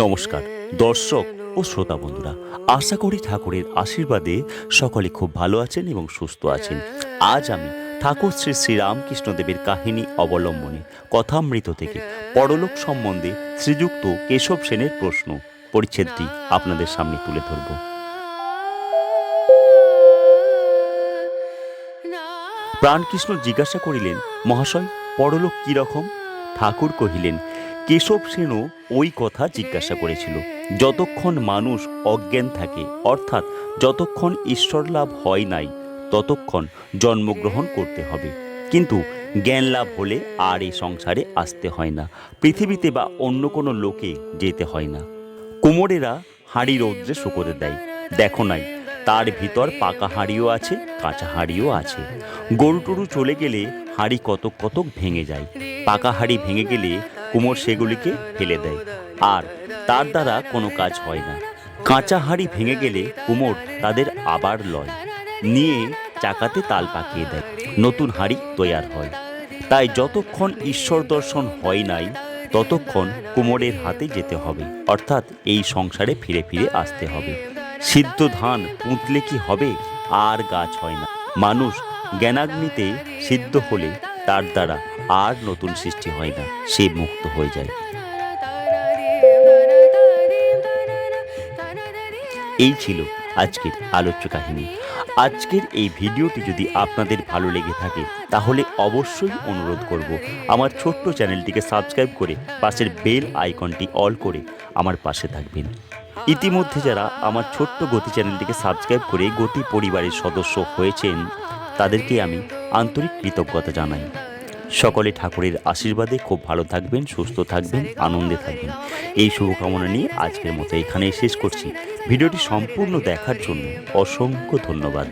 নমস্কার, দর্শক ও শ্রোতা বন্ধুরা, আশা করি ঠাকুরের আশীর্বাদে সকলে খুব ভালো আছেন এবং সুস্থ আছেন। আজ আমি ঠাকুর শ্রী শ্রীরামকৃষ্ণদেবের কাহিনী অবলম্বনে কথামৃত থেকে পরলোক সম্বন্ধে শ্রীযুক্ত কেশব সেনের প্রশ্ন, পরিচ্ছেদটি আপনাদের সামনে তুলে ধরব। প্রাণকৃষ্ণ জিজ্ঞাসা করিলেন, মহাশয়, পরলোক কি রকম? ঠাকুর কহিলেন কেশব সেনও ওই কথা জিজ্ঞাসা করেছিল। যতক্ষণ মানুষ অজ্ঞান থাকে, অর্থাৎ যতক্ষণ ঈশ্বর লাভ হয় নাই, ততক্ষণ জন্মগ্রহণ করতে হবে। কিন্তু জ্ঞান লাভ হলে আর এই সংসারে আসতে হয় না, পৃথিবীতে বা অন্য কোনো লোকে যেতে হয় না। কুমোরেরা হাঁড়ি রৌদ্রে শুকোতে দেয়। দেখো নাই, তার ভিতর পাকা হাঁড়িও আছে, কাঁচা হাঁড়িও আছে। গরু টরু চলে গেলে হাঁড়ি কতক কতক ভেঙে যায়। পাকা হাঁড়ি ভেঙে গেলে কুমোর সেগুলিকে ফেলে দেয়। আর তার দ্বারা কোনো কাজ হয় না। কাঁচা হাঁড়ি ভেঙে গেলে কুমোর তাদের আবার লয়। নিয়ে চাকাতে তাল পাকিয়ে দেয়। নতুন হাঁড়ি তৈয়ার হয়। তাই যতক্ষণ ঈশ্বর দর্শন হয় নাই, ততক্ষণ কুমোরের হাতে যেতে হবে। অর্থাৎ এই সংসারে ফিরে ফিরে আসতে হবে। সিদ্ধ ধান পুঁতলে কি হবে? আর গাছ হয় না। মানুষ জ্ঞানাগ্নিতে সিদ্ধ হলে তার দ্বারা আর নতুন সৃষ্টি হয় না, সে মুক্ত হয়ে যায়। এই ছিল আজকের আলোচ্য কাহিনী। আজকের এই ভিডিওটি যদি আপনাদের ভালো লেগে থাকে, তাহলে অবশ্যই অনুরোধ করব আমার ছোট্ট চ্যানেলটিকে সাবস্ক্রাইব করে পাশের বেল আইকনটি অল করে আমার পাশে থাকবেন। ইতিমধ্যে যারা আমার ছোট্ট গতি চ্যানেলটিকে সাবস্ক্রাইব করে গতি পরিবারের সদস্য হয়েছেন, তাদেরকে আমি আন্তরিক কৃতজ্ঞতা জানাই। সকলে ঠাকুরের আশীর্বাদে খুব ভালো থাকবেন, সুস্থ থাকবেন, আনন্দে থাকবেন। এই শুভকামনা নিয়ে আজকের মতো এখানেই শেষ করছি। ভিডিওটি সম্পূর্ণ দেখার জন্য অসংখ্য ধন্যবাদ।